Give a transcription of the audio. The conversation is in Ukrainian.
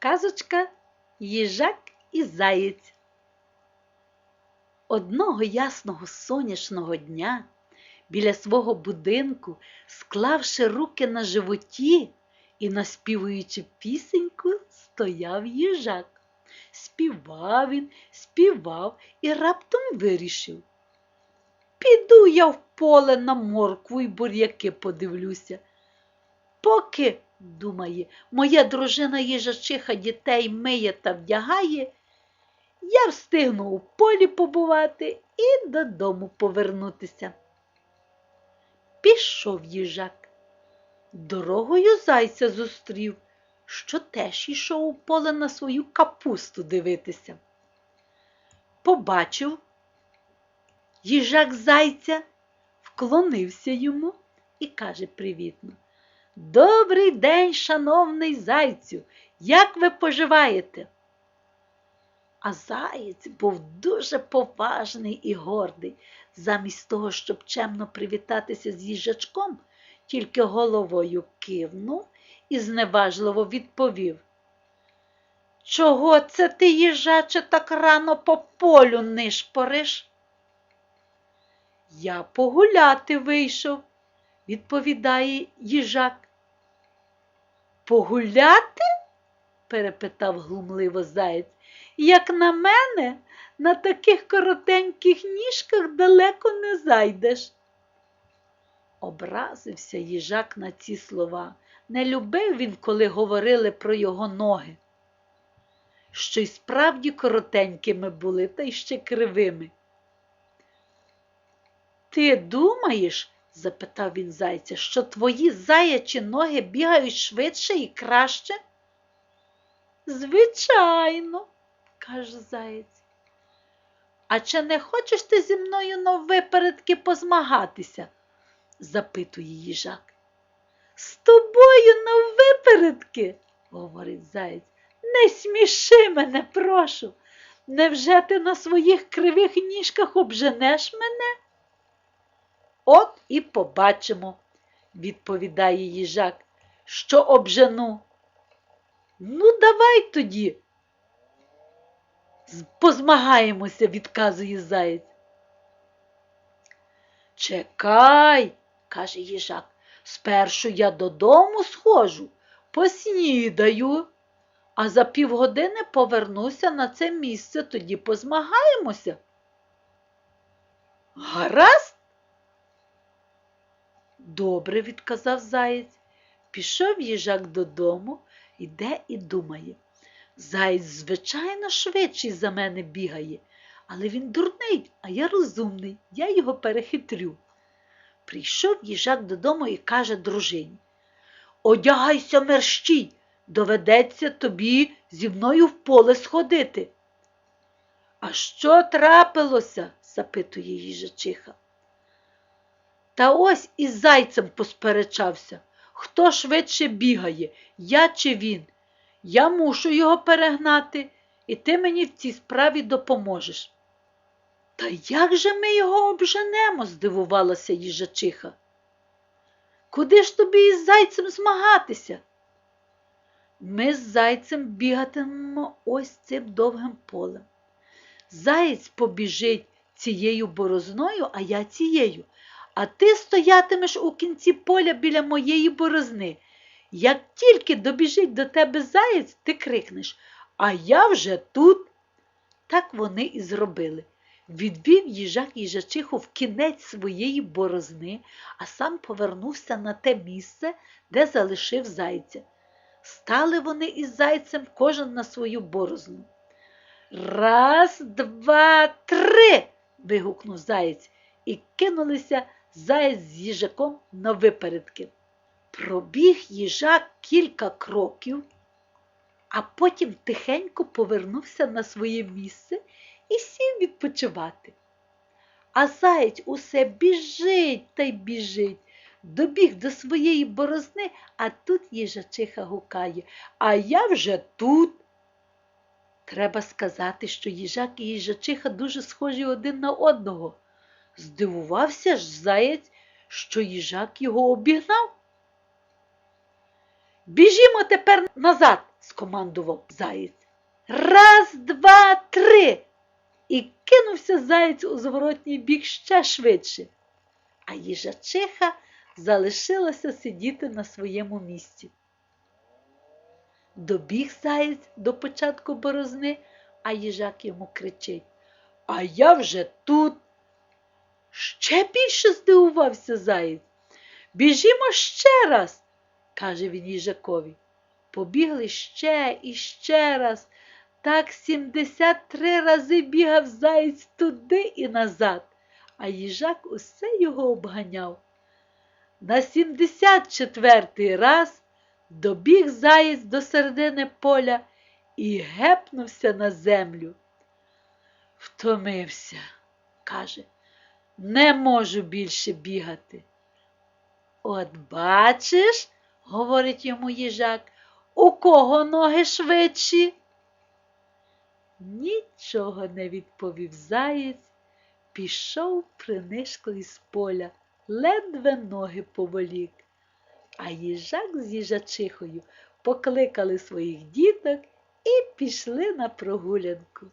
Казочка Їжак і Заєць. Одного ясного сонячного дня біля свого будинку, склавши руки на животі і наспівуючи пісеньку, стояв їжак. Співав він, співав і раптом вирішив. Піду я в поле на моркву й бур'яки подивлюся. Поки, думає, моя дружина їжачиха дітей миє та вдягає, я встигну у полі побувати і додому повернутися. Пішов їжак. Дорогою зайця зустрів, що теж йшов у поле на свою капусту дивитися. Побачив їжак зайця, вклонився йому і каже привітно. Добрий день, шановний зайцю, як ви поживаєте? А заєць був дуже поважний і гордий. Замість того, щоб чемно привітатися з їжачком, тільки головою кивнув і зневажливо відповів. Чого це ти, їжаче, так рано по полю нишпориш? Я погуляти вийшов, відповідає їжак. Погуляти? перепитав глумливо заєць. Як на мене, на таких коротеньких ніжках далеко не зайдеш. Образився їжак на ці слова. Не любив він, коли говорили про його ноги. Що й справді коротенькими були, та й ще кривими. Ти думаєш, запитав він зайця, що твої заячі ноги бігають швидше і краще? Звичайно, каже заєць. А чи не хочеш ти зі мною на випередки позмагатися? запитує їжак. З тобою на випередки, говорить заєць. Не сміши мене, прошу. Невже ти на своїх кривих ніжках обженеш мене? От і побачимо, відповідає їжак, що обжену. Ну, давай тоді. Позмагаємося, відказує заєць. Чекай, каже їжак, спершу я додому схожу, поснідаю, а за півгодини повернуся на це місце, тоді позмагаємося. Гаразд? Добре, відказав заєць. Пішов їжак додому, іде і думає. Заєць, звичайно, швидший за мене бігає, але він дурний, а я розумний, я його перехитрю. Прийшов їжак додому і каже дружині Одягайся мерщій, доведеться тобі зі мною в поле сходити. А що трапилося? запитує їжачиха. Та ось із зайцем посперечався. Хто швидше бігає, я чи він? Я мушу його перегнати, і ти мені в цій справі допоможеш. Та як же ми його обженемо? здивувалася їжачиха. Куди ж тобі із зайцем змагатися? Ми з зайцем бігатимемо ось цим довгим полем. Заєць побіжить цією борозною, а я цією, а ти стоятимеш у кінці поля біля моєї борозни. Як тільки добіжить до тебе заєць, ти крикнеш А я вже тут. Так вони і зробили. Відвів їжак їжачиху в кінець своєї борозни, а сам повернувся на те місце, де залишив зайця. Стали вони із зайцем кожен на свою борозну. Раз, два, три. вигукнув заєць, і кинулися заєць з їжаком на випередки. Пробіг їжак кілька кроків, а потім тихенько повернувся на своє місце і сів відпочивати. А заєць усе біжить та й біжить. Добіг до своєї борозни, а тут їжачиха гукає, а я вже тут. Треба сказати, що їжак і їжачиха дуже схожі один на одного. Здивувався ж заєць, що їжак його обігнав. Біжімо тепер назад, скомандував заєць. Раз, два, три. І кинувся заєць у зворотній бік ще швидше. А їжачиха залишилася сидіти на своєму місці. Добіг заєць до початку борозни, а їжак йому кричить А я вже тут. Ще більше здивувався заєць. Біжімо ще раз, каже він їжакові. Побігли ще і ще раз. Так 73 рази бігав заєць туди і назад, а їжак усе його обганяв. На 74-й раз добіг заєць до середини поля і гепнувся на землю. Втомився, каже, не можу більше бігати. От бачиш, говорить йому їжак, у кого ноги швидші? Нічого не відповів заєць, пішов принишклий з поля, ледве ноги поволік. А їжак з їжачихою покликали своїх діток і пішли на прогулянку.